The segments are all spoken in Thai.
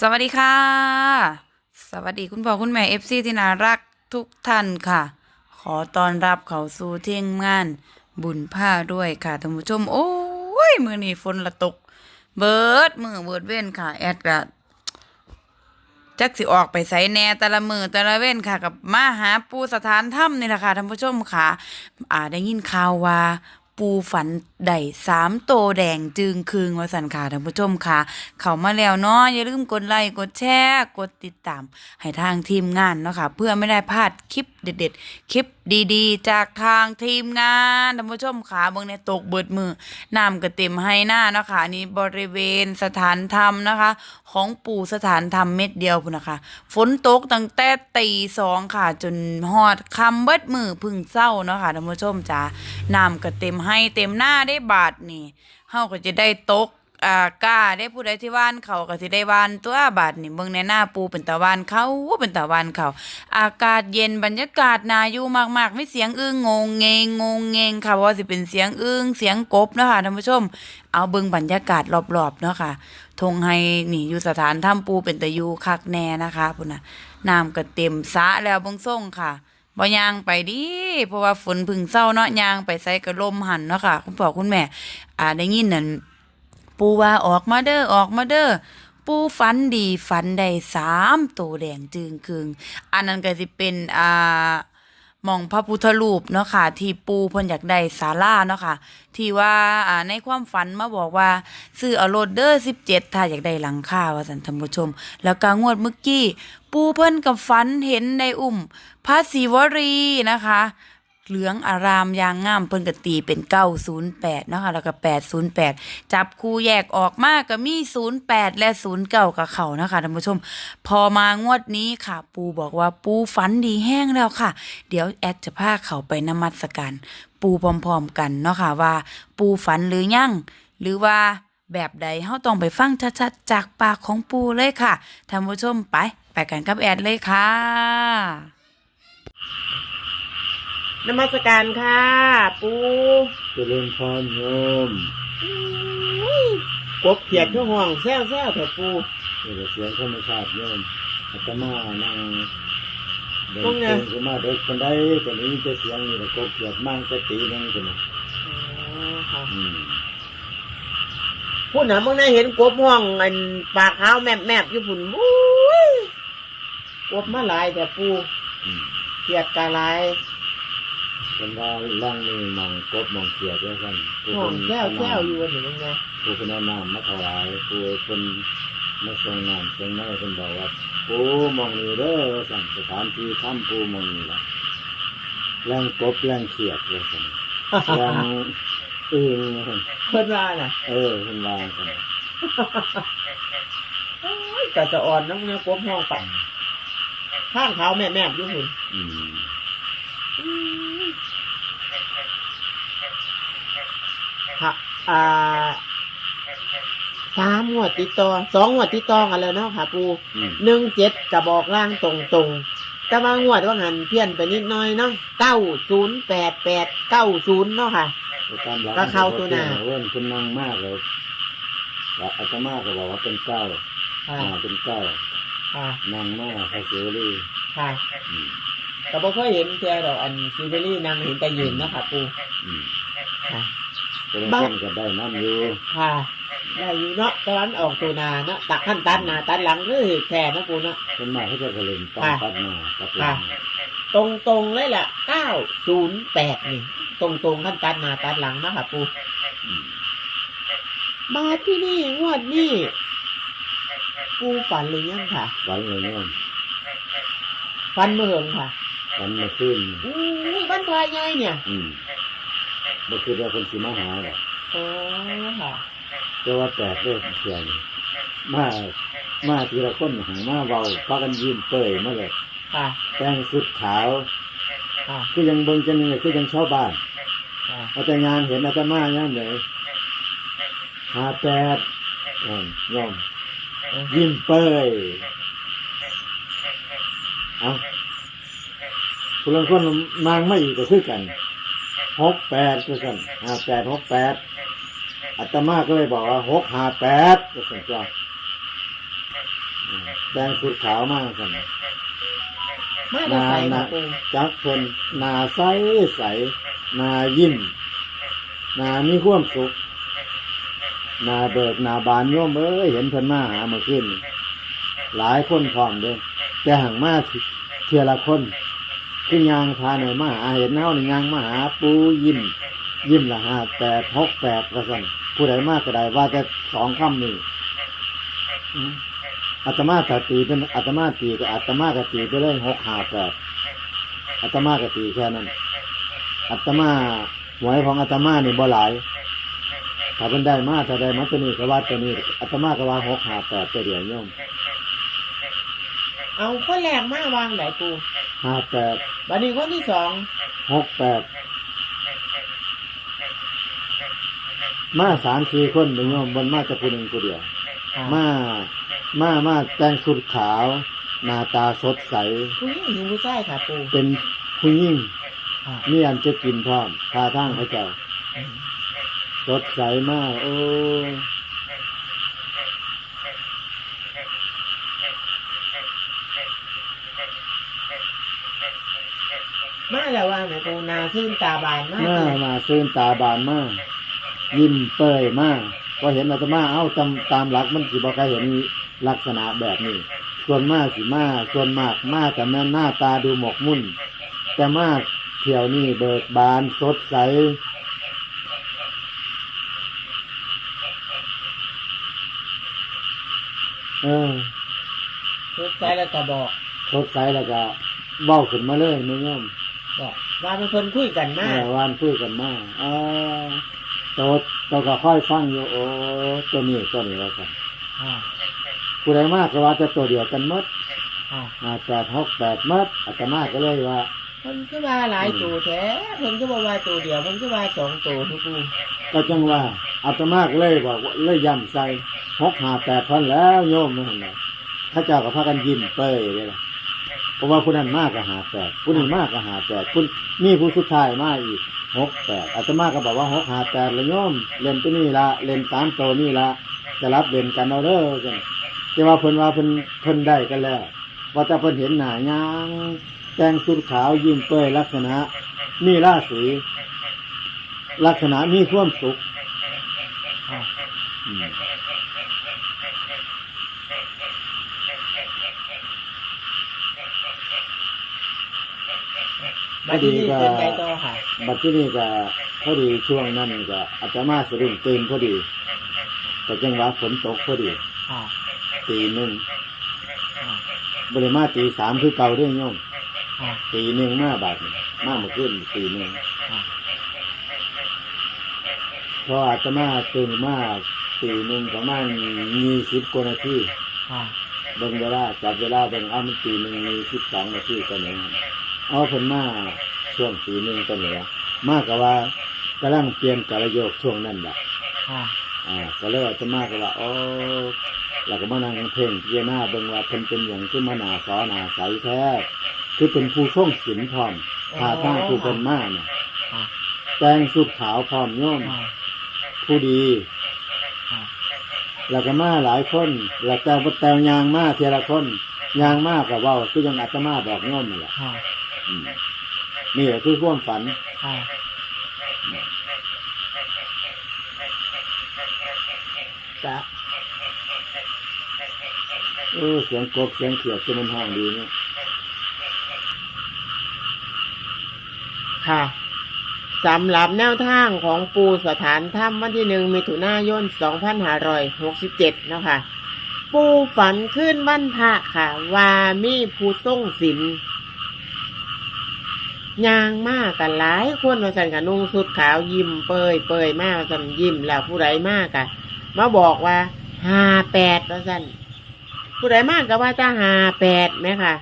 สวัสดีค่ะ สวัสดีคุณพ่อคุณแม่เอฟซีที่น่ารักทุกท่านค่ะ ขอต้อนรับเขาสู่เที่ยงงาน บุญผ้าด้วยค่ะท่านผู้ชม โอ้ยมือนี้ฝนละตก เบิดมือเบิดเว้นค่ะ แอดกะจักสิออกไปใส่แหน่แต่ละมือแต่ละเว้นค่ะ กับมาหาปูสถานถ้ำนี่แหละค่ะท่านผู้ชมค่ะ อ่าได้ยินข่าวว่าปูฝัน ได้สามโตแดงจึงคืงว่าสันค่ะท่านผู้ชมค่ะ เข้ามาแล้วเนาะอย่าลืมกดไลค์กดแชร์กดติดตาม ให้ทางทีมงานเนาะค่ะ เพื่อไม่ได้พลาดคลิปเด็ดๆ คลิปดีๆ จากทางทีมงานท่านผู้ชมค่ะเบิ่งในตกเบิดมือน้ำก็เต็มให้หน้าเนาะค่ะนี้บริเวณสถานธรรมนะคะ ของปู่สถานธรรมเม็ดเดียวพุ่นนะคะ ฝนตกตั้งแต่ตีสองค่ะ จนฮอดคำเบิดมือพึ่งเศร้าเนาะค่ะท่านผู้ชมจ้าน้ำก็เต็มให้เต็มหน้าได้ได้บาทนี่เฮาก็จะได้ตกอ่ากล้าได้ผู้ใดที่ว่านเขาก็สิได้ว่านตัวบาดนี่เบิ่งในหน้าปูเป็นตะวันเขาเป็นตะวันเขา อากาศเย็นบรรยากาศนาอยู่มากๆไม่เสียงอึ้งงงเงงงงเงงค่ะว่าสิเป็นเสียงอึ้งเสียงกบเนาะค่ะท่านผู้ชม เอาเบิ่งบรรยากาศรอบๆเนาะค่ะทงให้นี่อยู่สถานถ้ำปูเป็นตะยูคักแน่นะคะพุ่นน่ะน้ำก็เต็มสะแล้วเบิ่งส่งค่ะ บ่ยางไปดิเพราะว่าฝนพึ่งเศร้าเนาะยางไปใส่กระลมหันเนาะค่ะ คุณพ่อคุณแม่ อ่าได้ยินนั่นปูว่าออกมาเด้อออกมาเด้อปูฝันดีฝันได้สามตัวแดงจึงคืงอันนั้นก็สิเป็นอ่า มองพระพุทธรูปเนาะค่ะ ที่ปูเพิ่นอยากได้ศาลาเนาะค่ะ ที่ว่าอ่าในความฝันมาบอกว่าซื้อเอาโรดเดอร์17ถ้าอยากได้หลังคาว่าสันท่านผู้ชม แล้วก็งวดเมื่อกี้ ปูเพิ่นกับฝันเห็นในอุ่มพระศิวรีนะคะ เหลืองอารามยางงามเพิ่นก็ตีเป็น908เนาะค่ะแล้วก็808จับคู่แยกออกมาก็มี08และ09กับเขานะคะท่านผู้ชม พอมางวดนี้ค่ะ ปูบอกว่าปูฝันดีแห้งแล้วค่ะ เดี๋ยวแอดจะพาเขาไปนมัสการปูพร้อมๆกันเนาะค่ะว่า ปูฝันหรือยังหรือว่าแบบใดเฮาต้องไปฟังชัดๆจากปากของปูเลยค่ะท่านผู้ชมไป ไปกันกับแอดเลยค่ะ นมัสการค่ะ ปูเจริญพรโยมกบเขียดเพื่อห่วงแซวแซวเถอะปูเดี๋ยวเสียงธรรมชาติโยมอาตมานั่งเดินว่าไงเดินขึ้นมาเด็กคนใดแต่นี้จะเสียงนี่แหละกบเกียดมั่งจะตีนั่งกันนะอืมพูดนะเมื่อได้เห็นกบห่วงอันปากขาวแมบแมบๆอยู่พุ่นมุ้ยกบมาหลายแต่ปูอืมเขียดกะหลาย คนว่าล่างนี่มองกบมองเกียดด้วยกันผู้ห่วคงนแซวแซวอยู่เห็นยังไงผู้คนเอาน้ำมาถวายผู้คนมาส่งน้ำส่งน้ำคนบอกว่าปูมองนี่เด้อสั่งสถานที่ถ้ำปูมองนี่ละแรงกบแรงเขียดเลยสั่งแรงอึ้งว่าซั่นเพิ่นว่าน่ะ เออคนวางกันโอ้ยกะจะอ่อนน้ำเนื้อกบห่วงไปข้างขาวแมบแมบๆอยู่พุ่น อืมค่ะอ่าสามหัวดติดต่อสองหัวดติดต่อกันแล้วเนาะค่ะ ปูอืมหนึ่งเจ็ดกระบอกล่างตรงตรงๆแต่ว่างวดว่าหันเพี้ยนไปนิดหน้อยเนาะเก้าศูนย์แปดแปดเก้าศูนย์เนาะค่ะแล้วตามหลักก็เข้าตัวหน้า เว้นคุณนั่งมากเลยว่าอาตมาก็บอกว่าเป็นเก้าค่ะอ่าเป็นเก้าค่ะนั่งมากพระเสรีค่ะอืมแต่บ่เคยเห็นเจอดอกอันซีเบอรี่นางเห็นแต่ยืนเนาะค่ะ ปูอืมค่ะ เป็นบ้าคนก็ได้น้ำอยู่ค่ะได้อยู่เนาะตอนนั้นออกตัวหนาเนาะตักขั้นตันหนาตันหลังเลยแค่นะปูเนาะ คนมากเขาจะกระเล่นตั้งค่ะตัดมาตัดหลังตรงตรงๆเลยล่ะเก้าศูนย์แปดนี่ ตรงตรงๆขั้นตันหนาตันหลังเนาะค่ะปูอืมมาที่นี่งวดนี่ปูฝันหรือยังค่ะ ฝันเลยโยมฟันเมืองค่ะฝันมาขึ้นอู้ยบ้านพายใหญ่เนี่ย อืม บ่คือว่าคนสิมาหาหรอกโอ้ค่ะ แต่ว่าแปลกเลยเสียงมามาทีละคนหามาเบาพากันยืนเปยมาเลยค่ะ แต่งสุดขาว ค่ะ คือยังเบิ่งจังเลยคือยังชาวบ้านค่ะ เอาแต่งานเห็นอาตมาย่ามเลยหาแปดอ่อนย่อมยิ้มเปยเอาคนละคนมางไม่อีกก็คือกัน หกแปดก็สั่นหาแปดหกแปดอาตมาก็เลยบอกว่าหกหาแปดก็สั่นจ้าอืมแต่งสุดขาวมากสันมาได้นาใส่นามาปูจักเพิ่นนาใสใส นายิ้มนามีความสุข นาเบิกนาบานโยมเอ้ยเห็นเพิ่นมาหาเมื่อคืนนี่หลายคนพร้อมเด้แต่ห่างมาเทียละคน คือยางพาหน่อยมาหาเห็นเฮาหนี่งยางมาหาปูยิ้มยิ้มละห้าแปดหกแปดว่าซั่นผู้ใดมากก็ได้ว่าแต่สองคำนี่อืมอาตมาถ้าตีเป็นอาตมาตีก็อาตมากตีไปเลยหกห้าแปดอาตมากตีแค่นั้นอาตมาหวยของอาตมาเนี่บ่หลายถ้าเป็นได้มาถ้าได้มาตัวนี้ก็ว่าตัวนี้อาตมาก็ว่าหกห้าแปดตัวเดียวโยมเอาคนแรกมาวางไหนปู ห้าแปดบัดนี้คนที่สองหกแปดมาสามสี่คนเด้อโยมบนมาจะผู้หนึ่งผู้เดียว มา มา มาแต่งสุดขาว หน้าตาสดใส ผู้หญิงหรือผู้ชายค่ะปูเป็นผู้ยิ่งค่ะมีอันจะกินพร้อมพาทางพระเจ้าสดใสมาก โอ้ มาแล้วว่าไหนปูนาขึ้นตาบานมากหน้ามาซื่นตาบานมากยิ้มเปยมากพอเห็นอาตมาเอ้าตามตามหลักมันสิบอกใครเห็นลักษณะแบบนี้ ส่วนมากสิมาส่วนมากมาแต่แม่นหน้าตาดูหมกมุ่น แต่มากเที่ยวนี่เบิกบานสดใสเออชุดใจแล้วก็บอกสดใสแล้วก็เบ้าขึ้นมาเลยไม่ย่อมบอ กว่าเป็นคนคุยกันมาเมื่กอวานคุยกันมาอ่าโตโตก็ค่อยฟังอยู่โอ้ตัวนี้ตัวนี้ว่าสันค่ะผู้ใดมากก็ว่าจะตัวเดียวกันหมดค่ะอ่าแปดหกแปดหมดอาตมาก็เลยว่ามันก็ว่าหลายตัวแท้มันก็บอกว่าตัวเดียวมันก็ว่าสองตัวทุกปูก็จังว่าอาตมาก็เลยบอกว่าเลยย้ำใส่หกหาแปดพันแล้วโยมนั่นแหละข้าเจ้าก็พากันยิ้มเป้ยเลยล่ะเพ ราะว่าผู้นั้นมากก็หาแปดผู้นี้มากก็หาแปดคุณมีผู้สุดท้ายมาอีกหกแปดอาตมาก็บอกว่าหกหาแปดละโยมเล่นตัวนี้ละเล่นสามตัวนี่ละจะรับเล่นกันเอาเด้อจังแต่ว่าเพิ่นว่าเพิ่นเพิ่นได้กันแล้วว่าแต่เพิ่นเห็นหน้ายางแต่งสุดขาวยิ้มเป้ยลักษณะมีราศีลักษณะมีความสุข ค่ะอืมบัดนี้เป็นไงต่อค่ะบัดที่นี่ก็พอดีช่วงนั้นก็อาจจะมาสะดุ้งตื่นพอดีก็จังหวะฝนตกพอดีค่ะตีหนึ่งค่ะบริมาตีสามคือเก่าเรื่องโยมค่ะตีหนึ่งมาบาดนี้มาเมื่อคืนตีหนึ่งค่ะเพราะอาจจะมาตื่นมาตีหนึ่งประมาณยี่สิบกว่านาทีค่ะเบิ่งเวลาจับเวลาเบิ่งเอามันตีหนึ่งมีสิบสองนาทีก็เนี่ย เอาเพิ่นมาช่วงตีหนึ่งก็เนี่ยมากกับว่ากำลังเปลี่ยนกระโยกช่วงนั้นแหละค่ะอ่าก็เลยอาจจะมากก็ว่าโอ้เราก็มานั่งเพ่งพิจารณาเบิ่งว่าเพิ่นเป็นอย่างที่มาหนาสอหนาใสแท้คือเป็นผู้ช่องศีลพร้อมพาทางผู้เพิ่นมาเนี่ยค่ะแต่งสุดขาวพร้อมโยมค่ะผู้ดีค่ะแล้วก็มาหลายคนแล้วแต่ว่าแต่ยางมาเทีละคนยางมากกับว่าคือยังอาตมาบอกโยมนี่แหละค่ะอืม นี่แหละคือความฝันค่ะจะเออเสียงกบเสียงเขียดจะมันห้องดีเนี่ยค่ะสำหรับแนวทางของปูสถานถ้ำวันที่หนึ่งมิถุนายนสองพันห้าร้อยหกสิบเจ็ดนาะคะปูฝันขึ้นวันพระค่ะ ว่ามีผู้ส่งสิน ยางมากกันหลายคนมาสั่นกับนุ่งสุดขาวยิ้มเปยเปยมากสั่นยิ้มแล้วผู้ใดมากอะมาบอกว่าห้าแปดว่าสั่นผู้ใดมากก็ว่าจะห้าแปดไหมค่ะ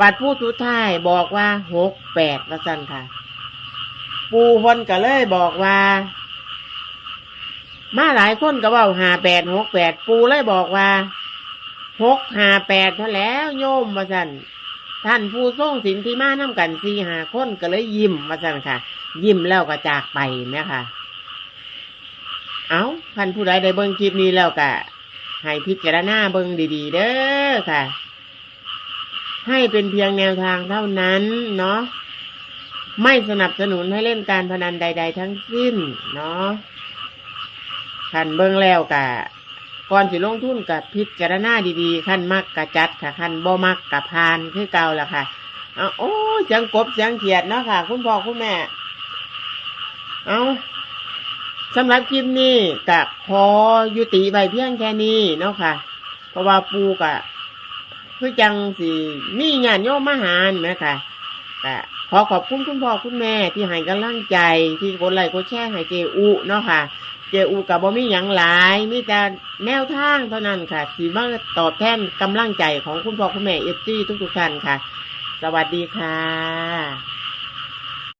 บัตรผู้สุดท้ายบอกว่าหกแปดว่าสั่นค่ะ ปูเพ่นก็เลยบอกว่า มาหลายคนก็เว่าหาแปดหกแปดปูเลยบอกว่าหกหาแปดเท่าแล้วโยมมาสั่น ท่านผู้ทรงสินที่มาน้ากันสี่หาคนก็เลยยิ้มมาสั่นค่ะ ยิ้มแล้วก็จากไปไหมค่ะ เอาท่านผู้ใดได้เบิ่งคลิปนี้แล้วก็ให้พิจารณาเบิ่งดีๆ เด้อค่ะ ให้เป็นเพียงแนวทางเท่านั้นเนาะไม่สนับสนุนให้เล่นการพนันใด ๆ ทั้งสิ้นเนาะขันเบิ่งแล้วกะ ก่อนสิลงทุนกับพิจารณาดีๆขั้นมักกะจัดค่ะขั้นบ่มักกะพานคือเก่าละค่ะเอาโอ้ยเสียงกบเสียงเขียดเนาะค่ะ คุณพ่อคุณแม่ เอาสำหรับคลิปนี้กะขอยุติไว้เพียงแค่นี้เนาะค่ะ เพราะว่าปูกะคือจังสิมีญาติโยมมาหาแม่ค่ะกะขอขอบคุณคุณพ่อคุณแม่ที่ให้กำลังใจที่กดไลค์กดแชร์ให้เจอุเนาะค่ะ เจอูกับบ่มีหยังหลาย มีแต่แนวทางเท่านั้นค่ะสีมาตอบแทนกำลังใจของคุณพ่อคุณแม่เอฟซีทุกๆท่านค่ะ สวัสดีค่ะ